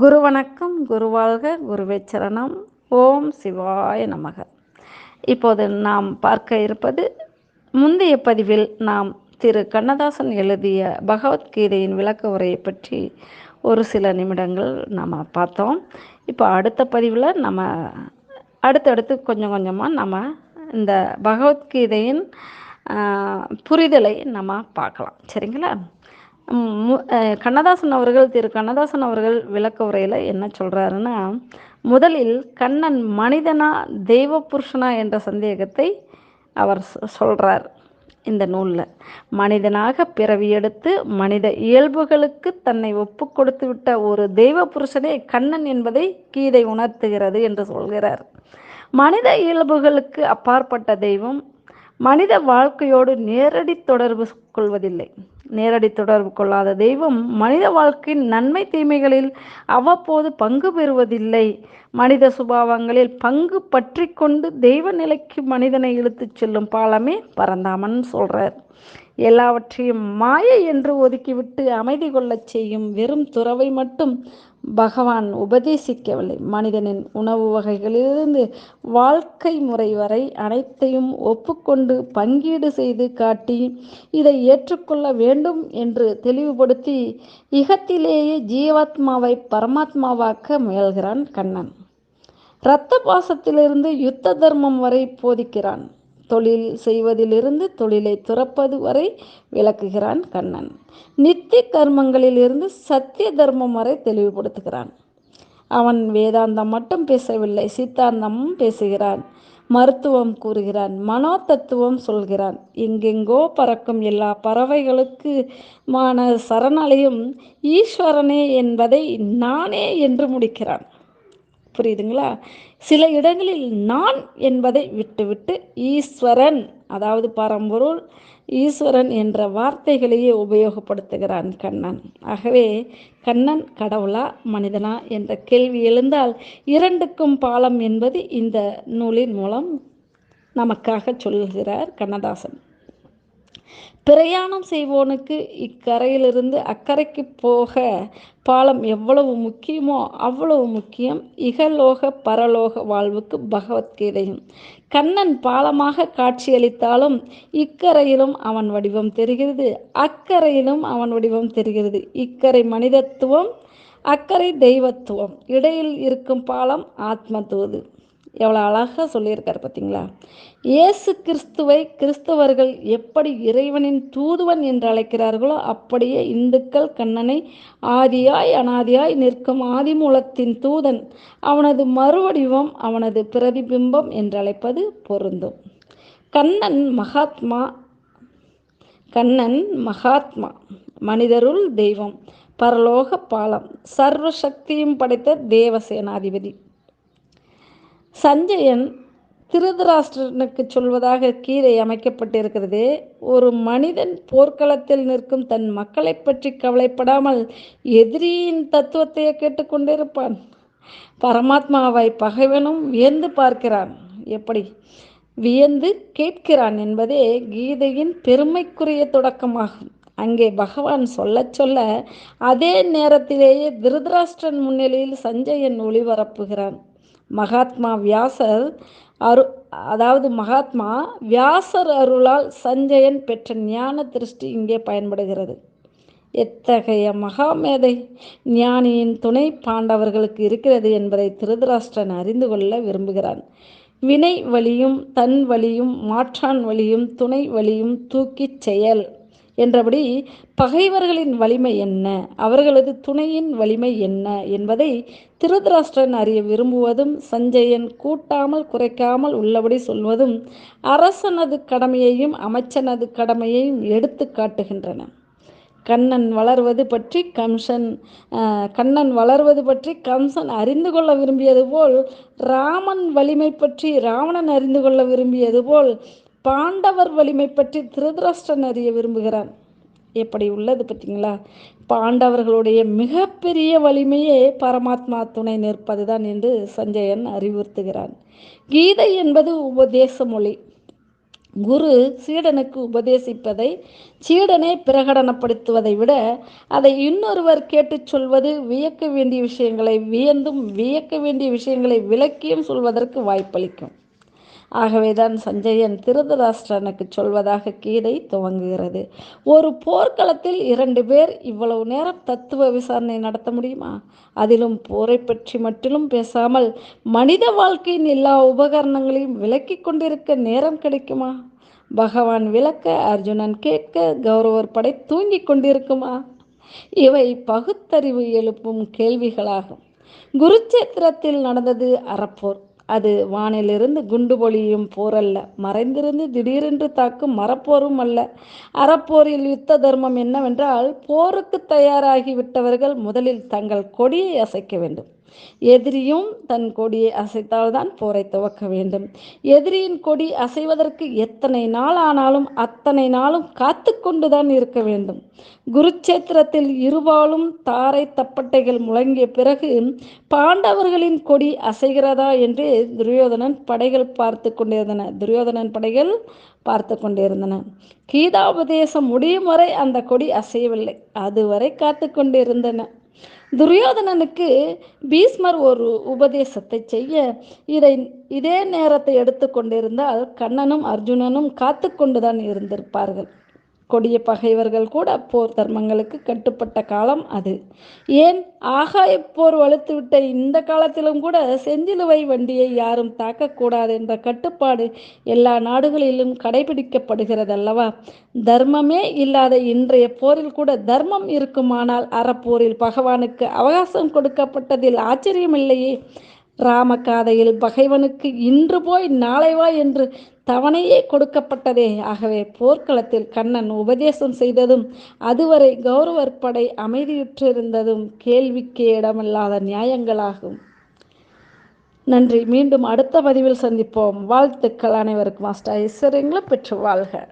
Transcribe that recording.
குரு வணக்கம் குருவாழ்க குருவே சரணம் ஓம் சிவாய நமக. இப்போது நாம் பார்க்க இருப்பது முந்தைய பதிவில் நாம் திரு கண்ணதாசன் எழுதிய பகவத்கீதையின் விளக்க உரையை பற்றி ஒரு சில நிமிடங்கள் நாம் பார்த்தோம். இப்போ அடுத்த பதிவில் நம்ம அடுத்தடுத்து கொஞ்சம் கொஞ்சமாக நம்ம இந்த பகவத்கீதையின் புரிதலை நம்ம பார்க்கலாம். சரிங்களா? கண்ணதாசன் அவர்கள் திரு. கண்ணதாசன் அவர்கள் விளக்க உரையில் என்ன சொல்கிறாருன்னா முதலில் கண்ணன் மனிதனா தெய்வ புருஷனா என்ற சந்தேகத்தை அவர் சொல்கிறார் இந்த நூலில். மனிதனாக பிறவி எடுத்து மனித இயல்புகளுக்கு தன்னை ஒப்பு கொடுத்து விட்ட ஒரு தெய்வ புருஷனே கண்ணன் என்பதை கீதை உணர்த்துகிறது என்று சொல்கிறார். மனித இயல்புகளுக்கு அப்பாற்பட்ட தெய்வம் மனித வாழ்க்கையோடு நேரடி தொடர்பு கொள்வதில்லை. நேரடி தொடர்பு கொள்ளாத தெய்வம் மனித வாழ்க்கையின் நன்மை தீமைகளில் அவ்வப்போது பங்கு பெறுவதில்லை. மனித சுபாவங்களில் பங்கு பற்றி கொண்டு தெய்வ நிலைக்கு மனிதனை இழுத்துச் செல்லும் பாலமே பரந்தாமன் சொல்கிறார் எல்லாவற்றையும் மாயை என்று ஒதுக்கிவிட்டு அமைதி கொள்ளச் செய்யும் வெறும் துறவை மட்டும் பகவான் உபதேசிக்கவில்லை. மனிதனின் உணவு வகைகளிலிருந்து வாழ்க்கை முறை வரை அனைத்தையும் ஒப்புக்கொண்டு பங்கீடு செய்து காட்டி இதை ஏற்றுக்கொள்ள வேண்டும் என்று தெளிவுபடுத்தி இகத்திலேயே ஜீவாத்மாவை பரமாத்மாவாக்க முயல்கிறான் கண்ணன். இரத்த பாசத்திலிருந்து யுத்த தர்மம் வரை போதிக்கிறான். தொழில் செய்வதிலிருந்து தொழிலை துறப்பது வரை விளக்குகிறான் கண்ணன். நித்திய கர்மங்களிலிருந்து சத்திய தர்மம் வரை தெளிவுபடுத்துகிறான். அவன் வேதாந்தம் மட்டும் பேசவில்லை சித்தாந்தமும் பேசுகிறான் மருத்துவம் கூறுகிறான் மனோ தத்துவம் சொல்கிறான். எங்கெங்கோ பறக்கும் எல்லா பறவைகளுக்கு மான சரணாலயம் ஈஸ்வரனே என்பதை நானே என்று முடிக்கிறான். புரியுதுங்களா? சில இடங்களில் நான் என்பதை விட்டுவிட்டு ஈஸ்வரன் அதாவது பரம்பொருள் ஈஸ்வரன் என்ற வார்த்தைகளையே உபயோகப்படுத்துகிறான் கண்ணன். ஆகவே கண்ணன் கடவுளா மனிதனா என்ற கேள்வி எழுந்தால் இரண்டுக்கும் பாலம் என்பது இந்த நூலின் மூலம் நமக்காக சொல்கிறார் கண்ணதாசன். பிரயாணம் செய்வோனுக்கு இக்கரையிலிருந்து அக்கறைக்கு போக பாலம் எவ்வளவு முக்கியமோ அவ்வளவு முக்கியம். இகலோக பரலோக வாழ்வுக்கு பகவத்கீதையும். கண்ணன் பாலமாக காட்சியளித்தாலும் இக்கரையிலும் அவன் வடிவம் தெரிகிறது. அக்கறையிலும் அவன் வடிவம் தெரிகிறது. இக்கரை மனிதத்துவம் அக்கறை தெய்வத்துவம். இடையில் இருக்கும் பாலம் ஆத்ம தூது. எவ்வளோ அழகாக சொல்லியிருக்கார் பார்த்தீங்களா இயேசு கிறிஸ்துவை கிறிஸ்தவர்கள் எப்படி இறைவனின் தூதுவன் என்று அழைக்கிறார்களோ அப்படியே இந்துக்கள் கண்ணனை ஆதியாய் அனாதியாய் நிற்கும் ஆதிமூலத்தின் தூதன் அவனது மறுவடிவம் அவனது பிரதிபிம்பம் என்று அழைப்பது பொருந்தும். கண்ணன் மகாத்மா கண்ணன் மகாத்மா மனிதருள் தெய்வம் பரலோக பாலம் சர்வ சக்தியும் படைத்த தேவசேனாதிபதி. சஞ்சயன் திருதராஷ்டிரனுக்கு சொல்வதாக கீதை அமைக்கப்பட்டிருக்கிறது. ஒரு மனிதன் போர்க்களத்தில் நிற்கும் தன் மக்களை பற்றி கவலைப்படாமல் எதிரியின் தத்துவத்தையே கேட்டுக்கொண்டிருப்பான் பரமாத்மாவை பகைவனும் வியந்து பார்க்கிறான். எப்படி? வியந்து கேட்கிறான் என்பதே கீதையின் பெருமைக்குரிய தொடக்கமாகும். அங்கே பகவான் சொல்ல சொல்ல அதே நேரத்திலேயே திருதராஷ்டிரன் முன்னிலையில் சஞ்சயன் ஒளிபரப்புகிறான். மகாத்மா வியாசர் அரு அதாவது மகாத்மா வியாசர் அருளால் சஞ்சயன் பெற்ற ஞான திருஷ்டி இங்கே பயன்படுகிறது. எத்தகைய மகாமேதை? ஞானியின் துணை பாண்டவர்களுக்கு இருக்கிறது என்பதை திருதராஷ்டிரன் அறிந்து கொள்ள விரும்புகிறான். வினை வழியும் தன் வழியும் மாற்றான் வழியும் துணை வழியும் தூக்கிச் செயல். என்றபடி பகைவர்களின் வலிமை என்ன? அவர்களது துணையின் வலிமை என்ன? என்பதை திருதராஷ்டிரன் அறிய விரும்புவதும் சஞ்சயன் கூட்டாமல் குறைக்காமல் உள்ளபடி சொல்வதும் அரசனது கடமையையும் அமைச்சனது கடமையையும் எடுத்து காட்டுகின்றன. கண்ணன் வளர்வது பற்றி கம்சன் கண்ணன் வளர்வது பற்றி கம்சன் அறிந்து கொள்ள விரும்பியது போல் ராமன் வலிமை பற்றி ராவணன் அறிந்து கொள்ள விரும்பியது போல் பாண்டவர் வலிமை பற்றி திருதராஷ்டன் அறிய விரும்புகிறான் எப்படி உள்ளது பார்த்தீங்களா? பாண்டவர்களுடைய மிகப்பெரிய வலிமையே பரமாத்மா துணை நிற்பதுதான் என்று சஞ்சயன் அறிவுறுத்துகிறான். கீதை என்பது உபதேச மொழி. குரு சீடனுக்கு உபதேசிப்பதை சீடனை பிரகடனப்படுத்துவதை விட அதை இன்னொருவர் கேட்டுச் சொல்வது வியக்க வேண்டிய விஷயங்களை வியந்தும் வியக்க வேண்டிய விஷயங்களை விளக்கியும் சொல்வதற்கு வாய்ப்பளிக்கும். ஆகவேதான் சஞ்சயன் திருதராஷ்டிரனுக்கு சொல்வதாக கீதை துவங்குகிறது. ஒரு போர்க்களத்தில் இரண்டு பேர் இவ்வளவு நேரம் தத்துவ விசாரணை நடத்த முடியுமா? அதிலும் போரை பற்றி மட்டிலும் பேசாமல் மனித வாழ்க்கையின் எல்லா உபகரணங்களையும் விலக்கி கொண்டிருக்க நேரம் கிடைக்குமா? பகவான் விளக்க அர்ஜுனன் கேட்க கௌரவர் படை தூங்கிக் கொண்டிருக்குமா? இவை பகுத்தறிவு எழுப்பும் கேள்விகளாகும். குருச்சேத்திரத்தில் நடந்தது அறப்போர். அது வானிலிருந்து குண்டு பொழியும் போரல்ல மறைந்திருந்து திடீரென்று தாக்கும் மரப்போரும் அல்ல. அறப்போரில் யுத்த தர்மம் என்னவென்றால் போருக்கு தயாராகி விட்டவர்கள் முதலில் தங்கள் கொடியை அசைக்க வேண்டும். எதிரியும் தன் கொடியை அசைத்தால்தான் போரை துவக்க வேண்டும். எதிரியின் கொடி அசைவதற்கு எத்தனை நாள் ஆனாலும் அத்தனை நாளும் காத்து கொண்டுதான் இருக்க வேண்டும். குருச்சேத்திரத்தில் இருபாலும் தாரை தப்பட்டைகள் முழங்கிய பிறகு பாண்டவர்களின் கொடி அசைகிறதா என்று துரியோதனன் படைகள் பார்த்து கொண்டிருந்தன. துரியோதனன் படைகள் பார்த்து கொண்டிருந்தன. கீதாபதேசம் முடியும் வரை அந்த கொடி அசையவில்லை. அதுவரை காத்து கொண்டிருந்தன. துரியோதனனுக்கு பீஸ்மர் ஒரு உபதேசத்தை செய்ய இதை இதே நேரத்தை எடுத்துக்கொண்டிருந்தால் கண்ணனும் அர்ஜுனனும் காத்து கொண்டுதான் இருந்திருப்பார்கள். கொடிய பகைவர்கள் கூட போர் தர்மங்களுக்கு கட்டுப்பட்ட காலம் அது. ஏன்? ஆகாய போர் வலுத்துவிட்ட இந்த காலத்திலும் கூட செஞ்சிலுவை வண்டியை யாரும் தாக்கக்கூடாது என்ற கட்டுப்பாடு எல்லா நாடுகளிலும் கடைபிடிக்கப்படுகிறது அல்லவா தர்மமே இல்லாத இன்றைய போரில் கூட தர்மம் இருக்குமானால் அறப்போரில் பகவானுக்கு அவகாசம் கொடுக்கப்பட்டதில் ஆச்சரியமில்லையே. ராமகாதையில் பகைவனுக்கு இன்று போய் நாளை வா என்று தவணையே கொடுக்கப்பட்டதே. ஆகவே போர்க்களத்தில் கண்ணன் உபதேசம் செய்ததும் அதுவரை கௌரவர் படை அமைதியுற்றிருந்ததும் கேள்விக்கே இடமில்லாத நியாயங்களாகும். நன்றி. மீண்டும் அடுத்த பதிவில் சந்திப்போம். வாழ்த்துக்கள் அனைவருக்கும். மாஸ்டர் ஐஸ்வர்யங்களை பெற்று வாழ்க.